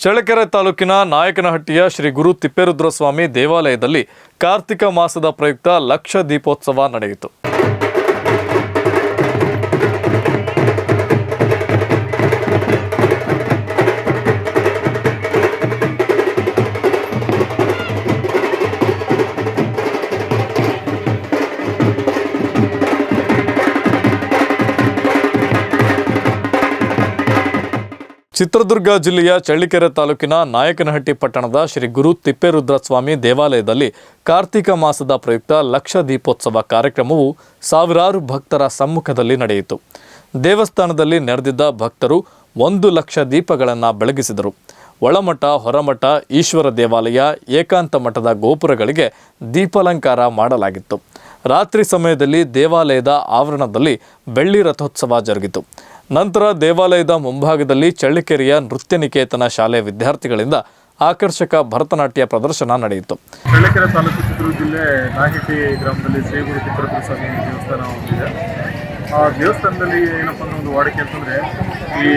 ಚಳ್ಳಕೆರೆ ತಾಲೂಕಿನ ನಾಯಕನಹಟ್ಟಿಯ ಶ್ರೀ ಗುರು ತಿಪ್ಪೇರುದ್ರಸ್ವಾಮಿ ದೇವಾಲಯದಲ್ಲಿ ಕಾರ್ತಿಕ ಮಾಸದ ಪ್ರಯುಕ್ತ ಲಕ್ಷ ದೀಪೋತ್ಸವ ನಡೆಯಿತು. ಚಿತ್ರದುರ್ಗ ಜಿಲ್ಲೆಯ ಚಳ್ಳಿಕೆರೆ ತಾಲೂಕಿನ ನಾಯಕನಹಟ್ಟಿ ಪಟ್ಟಣದ ಶ್ರೀ ಗುರು ತಿಪ್ಪೇರುದ್ರಸ್ವಾಮಿ ದೇವಾಲಯದಲ್ಲಿ ಕಾರ್ತಿಕ ಮಾಸದ ಪ್ರಯುಕ್ತ ಲಕ್ಷ ದೀಪೋತ್ಸವ ಕಾರ್ಯಕ್ರಮವು ಸಾವಿರಾರು ಭಕ್ತರ ಸಮ್ಮುಖದಲ್ಲಿ ನಡೆಯಿತು. ದೇವಸ್ಥಾನದಲ್ಲಿ ನೆರೆದಿದ್ದ ಭಕ್ತರು ಒಂದು ಲಕ್ಷ ದೀಪಗಳನ್ನು ಬೆಳಗಿಸಿದರು. ಒಳಮಠ, ಹೊರಮಠ, ಈಶ್ವರ ದೇವಾಲಯ, ಏಕಾಂತ ಮಠದ ಗೋಪುರಗಳಿಗೆ ದೀಪಾಲಂಕಾರ ಮಾಡಲಾಗಿತ್ತು. ರಾತ್ರಿ ಸಮಯದಲ್ಲಿ ದೇವಾಲಯದ ಆವರಣದಲ್ಲಿ ಬೆಳ್ಳಿ ರಥೋತ್ಸವ ಜರುಗಿತು. ನಂತರ ದೇವಾಲಯದ ಮುಂಭಾಗದಲ್ಲಿ ಚಳ್ಳಕೆರೆಯ ನೃತ್ಯ ನಿಕೇತನ ಶಾಲೆ ವಿದ್ಯಾರ್ಥಿಗಳಿಂದ ಆಕರ್ಷಕ ಭರತನಾಟ್ಯ ಪ್ರದರ್ಶನ ನಡೆಯಿತು. ಚಳ್ಳಕೆರೆ ತಾಲೂಕು ಚಿತ್ರದುರ್ಗ ಜಿಲ್ಲೆ ನಾಗೇಟಿ ಗ್ರಾಮದಲ್ಲಿ ಶ್ರೀ ಗುರು ತಿಪ್ಪರಪುರ ಸ್ವಾಮಿ ದೇವಸ್ಥಾನ ಹೊಂದಿದೆ. ಆ ದೇವಸ್ಥಾನದಲ್ಲಿ ಏನಪ್ಪ ಅನ್ನೋ ಒಂದು ವಾಡಿಕೆ ಅಂತಂದರೆ, ಈ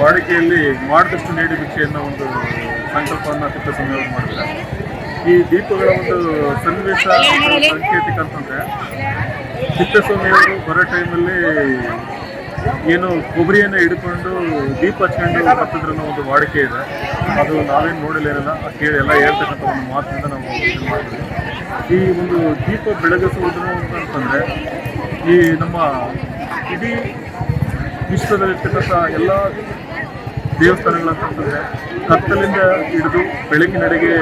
ವಾಡಿಕೆಯಲ್ಲಿ ಮಾಡಿದಷ್ಟು ನೀಡಿ ಭಿಕ್ಷೆಯನ್ನು ಒಂದು ಸಂಕಲ್ಪವನ್ನು ಅವರು ಮಾಡಿದ್ದಾರೆ. ಈ ದೀಪಗಳ ಒಂದು ಸನ್ನಿವೇಶ ಸಾಂಕೇತಿಕ ಅಂತಂದರೆ ತಿಪ್ಪಸ್ವಾಮಿಯವರು ಬರೋ ಟೈಮಲ್ಲಿ ಏನು ಕೊಬ್ಬರಿಯನ್ನು ಹಿಡ್ಕೊಂಡು ದೀಪ ಹಚ್ಕೊಂಡು ಹತ್ತಿದ್ರ ಒಂದು ವಾಡಿಕೆ ಇದೆ. ಅದು ನಾವೇನು ನೋಡಿಲ್ಲ ಏನಲ್ಲ. ಕೇಳಿ ಎಲ್ಲ ಹೇಳ್ತಕ್ಕಂಥ ಒಂದು ಮಾತಿನಿಂದ ನಾವು ಇದು ಮಾಡ್ತೀವಿ. ಈ ಒಂದು ದೀಪ ಬೆಳಗಿಸುವುದು ಅಂತಂದರೆ ಈ ನಮ್ಮ ಇಡೀ ವಿಶ್ವದಲ್ಲಿರ್ತಕ್ಕಂಥ ಎಲ್ಲ ದೇವಸ್ಥಾನಗಳಂತಂದರೆ ಕತ್ತಲಿಂದ ಹಿಡಿದು ಬೆಳಕಿನೆಡೆಗೆ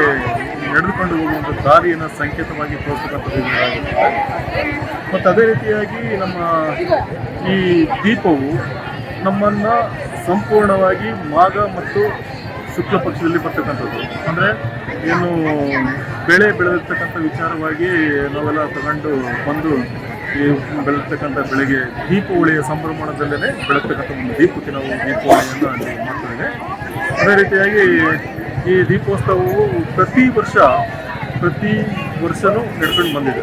ನಡೆದುಕೊಂಡು ಹೋಗುವಂಥ ದಾರಿಯನ್ನು ಸಂಕೇತವಾಗಿ ತೋರಿಸ್ತಕ್ಕಂಥದ್ದು. ಮತ್ತು ಅದೇ ರೀತಿಯಾಗಿ ನಮ್ಮ ಈ ದೀಪವು ನಮ್ಮನ್ನು ಸಂಪೂರ್ಣವಾಗಿ ಮಾಗ ಮತ್ತು ಶುಕ್ಲ ಪಕ್ಷದಲ್ಲಿ ಬರ್ತಕ್ಕಂಥದ್ದು ಅಂದರೆ ಏನು ಬೆಳೆ ಬೆಳೆದಿರ್ತಕ್ಕಂಥ ವಿಚಾರವಾಗಿ ನಾವೆಲ್ಲ ತಗೊಂಡು ಬಂದು ಈ ಬೆಳೆತಕ್ಕಂಥ ಬೆಳೆಗೆ ದೀಪಾವಳಿಯ ಸಂಭ್ರಮಣದಲ್ಲೇ ಬೆಳೆತಕ್ಕಂಥ ಒಂದು ದೀಪಕ್ಕೆ ನಾವು ದೀಪಾವಳಿಯನ್ನು ಮಾಡ್ತೇವೆ ಅದೇ ರೀತಿಯಾಗಿ ಈ ದೀಪೋತ್ಸವವು ಪ್ರತಿ ವರ್ಷ, ಪ್ರತಿ ವರ್ಷವೂ ನಡ್ಕೊಂಡು ಬಂದಿದೆ.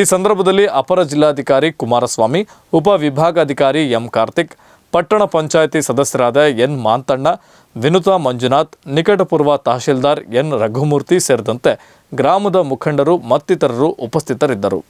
ಈ ಸಂದರ್ಭದಲ್ಲಿ ಅಪರ ಜಿಲ್ಲಾಧಿಕಾರಿ ಕುಮಾರಸ್ವಾಮಿ ಉಪವಿಭಾಗಾಧಿಕಾರಿ ಎಂ ಕಾರ್ತಿಕ್, ಪಟ್ಟಣ ಪಂಚಾಯಿತಿ ಸದಸ್ಯರಾದ ಎನ್ ಮಾಂತಣ್ಣ, ವಿನುತಾ ಮಂಜುನಾಥ್, ನಿಕಟಪೂರ್ವ ತಹಶೀಲ್ದಾರ್ ಎನ್ ರಘುಮೂರ್ತಿ ಸೇರಿದಂತೆ ಗ್ರಾಮದ ಮುಖಂಡರು ಮತ್ತಿತರರು ಉಪಸ್ಥಿತರಿದ್ದರು.